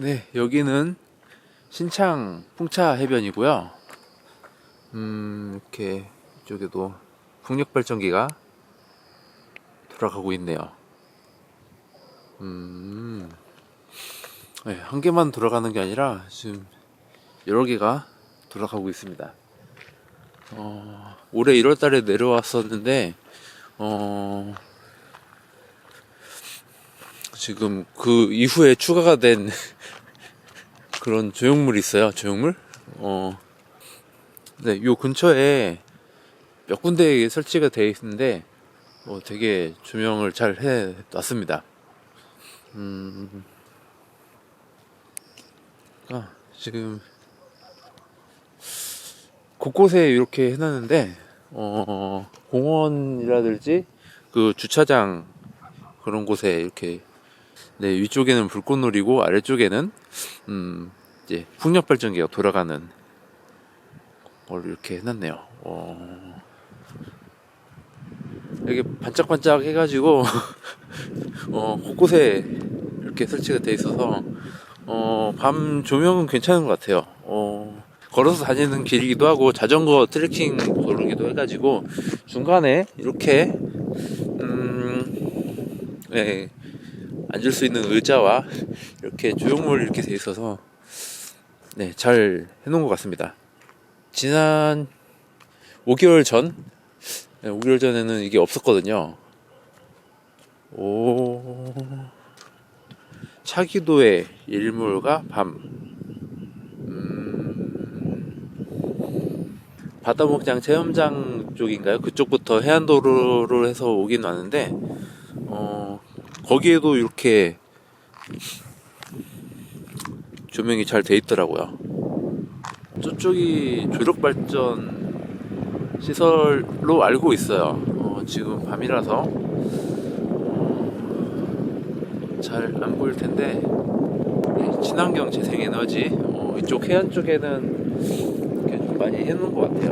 네, 여기는 신창 풍차 해변이고요. 음, 이렇게 이쪽에도 풍력 발전기가 돌아가고 있네요. 음, 네, 한 개만 돌아가는 게 아니라 지금 여러 개가 돌아가고 있습니다. 어, 올해 1월 달에 내려왔었는데, 어, 지금 그 이후에 추가가 된 그런 조형물이 있어요. 조형물? 어, 네, 요 근처에 몇 군데 설치가 되어 있는데, 어, 되게 조명을 잘 해 놨습니다. 음, 아, 지금 곳곳에 이렇게 해놨는데, 어, 공원이라든지 그 주차장 그런 곳에 이렇게 네, 위쪽에는 불꽃놀이고 아래쪽에는 음, 이제 풍력 발전기가 돌아가는 걸 이렇게 해놨네요. 어, 여기 반짝반짝 해가지고 어, 곳곳에 이렇게 설치가 돼 있어서 어, 밤 조명은 괜찮은 것 같아요. 어, 걸어서 다니는 길이기도 하고 자전거 트레킹 도로기도 해가지고 중간에 이렇게 음, 네, 앉을 수 있는 의자와 이렇게 조형물 이렇게 돼 있어서 네, 잘 해놓은 것 같습니다. 지난 5개월 전, 네, 5개월 전에는 이게 없었거든요. 오, 차기도의 일몰과 밤. 음, 바다목장 체험장 쪽인가요? 그쪽부터 해안도로를 해서 오긴 왔는데, 어, 거기에도 이렇게 조명이 잘 돼 있더라고요. 저쪽이 조력 발전 시설로 알고 있어요. 어, 지금 밤이라서 잘 안 보일 텐데 네, 친환경 재생 에너지 어, 이쪽 해안 쪽에는 많이 해놓은 것 같아요.